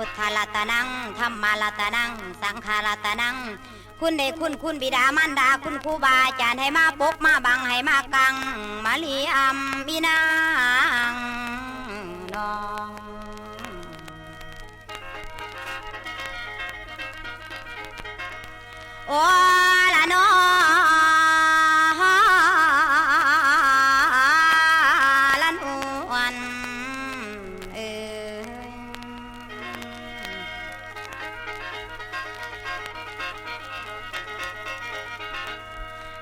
พุทธรัตนังธรรมรัตนัง สังฆรัตนัง คุณเด็กคุณคุณบิดามารดาคุณครูบาอาจารย์ให้มาปกมาบังให้มากัง มาลีอัมบินางน้องโอ้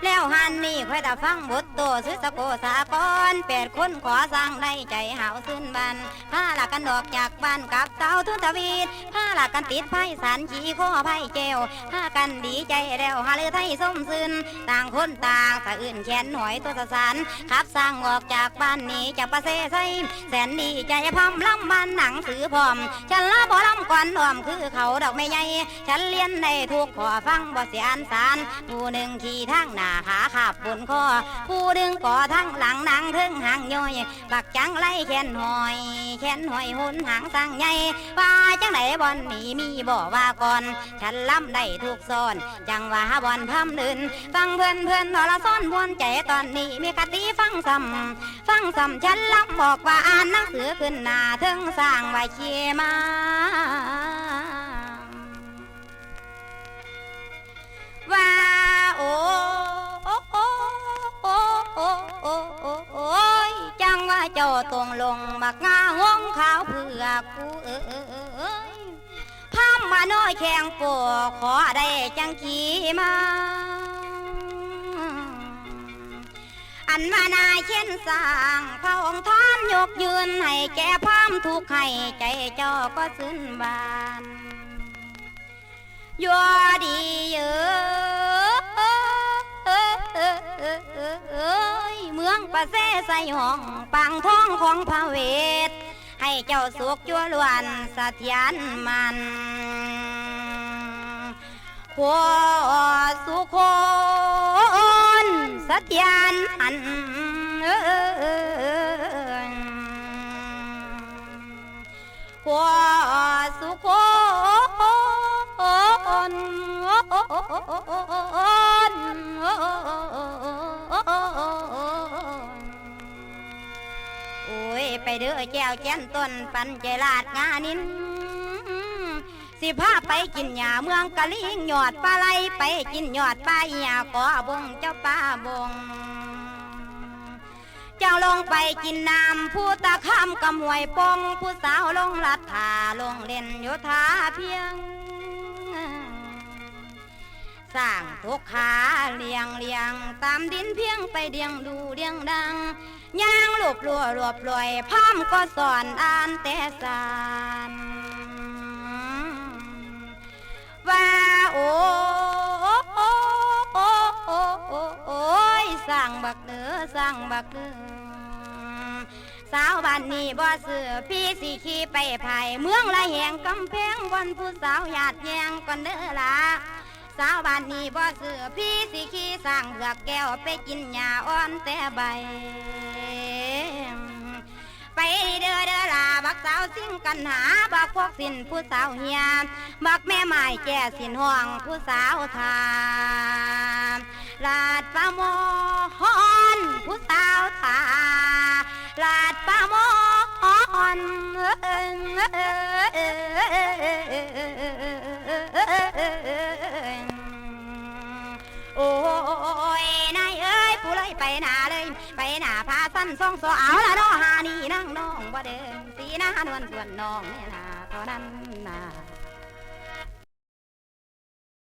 แล้วหันนี่ค่อยตาฟังบทโตซื้อสะโกสากรแปดคนขอสร้างได้ใจหาวซึ้นบันพาหลักกันดอกจากบ้านกับเต้าทุนทวีตพาหลักกันติดไพ่สันขีข้อไพ่เจวพากันดีใจแล้วหาเลือไทยส้มซึนต่างคนต่างสะอื่นแขนหอยตัวสะสานขับสร้างออกจากบ้านนี้จากประเสไซแสนดีใจพร้อมลำบันหนังสือพร้อมฉันละบ่ล ก่อนอ้อมคือเขาดอกไม่ใหญ่ฉันเรียนได้ทุกขอฟังบ่เสียอันสารผู้หนึ่งขี่ทางหน้าขาขาบบนคอผู้ดึงก่อทั้งหลังนังถึงหางย่อยบักจังไล่แขนหอยแขนหอยหุ่นหางสังใหญ่ว่าจังไหนบอนนี่มีบ่ว่าก่อนฉันล้ำได้ทุกซอนจังว่าบอนพำดินฟังเพื่อนเพื่อนนอละซ่อนมวนใจตอนนี้มีกติฟังซ้ำฟังซ้ำฉันล้ำบอกว่าอ่านหนังสือขึ้นหน้าถึงสร้างไว้เชียมาว่าโอ้โอ้โอ้โอ้โอ้โอ้โอ้โอ้ยจังว่าเจ้าตรงลงบักงางงขาวเพื่อกูเอ้ยพามมาน้อยแข่งปวขอได้จังขี่มา นมานายเช่นสร้างพระองค์ท่านยกยืนให้แก่พามทุกข์ให้ใจเจ้าก็สิ้นบานยัวดีเอ้ยเมืองประเสใส่ห้องปังท้องของพระเวท ให้เจ้าสุขจัวล้วนสะเทียนมันขวสุค สะเทียนอันเอ้ยขวสุขคนโอ้ย ไปเด้อแจ้วแจ้นต้นปันใจลาดงานิน สิพาไปกินหญ้าเมืองกะลิงยอดปลาไหลไปกินยอดปลาหญ้าขอบงเจ้าป้าบงเจ้าลงไปกินน้ำผู้ตะคำกำหวยปงผู้สาวลงลัดถาลงเล่นโยธาเพียงสร้างทุกขาเลียงเลียงตามดินเพียงไปเดียงดูเดียงดังย่างหลบลัวรวบรวยพร้อมก็สอนอ่านแต่สาร ว่าโอ้โอโอโอโอโอ้ยสร้างบักเด้อสร้างบักเด้อสาวบ้านนี้บ่เสือพี่สิขี่ไปภายเมืองละแหงกำแพงวันผู้สาวหยาดแยงก่อนเด้อละสาวบ้านนี้บ่เสือพี่สิขี่สร้างเบือกแก้วไปกินหญ้าอ่อนแต่ใบ ไปเด้อเด้อลาบักสาวสิ่งกันหาบักพวกสินผู้สาวเฮียบักแม่ไม้แก่สินห้องผู้สาวทามลาดปลาโม สองโซเอาละน้อหานี่นั่งน้องบ่เดินสีหน้านวลส่วนน้องเนี่ยนาตอนนั้นนา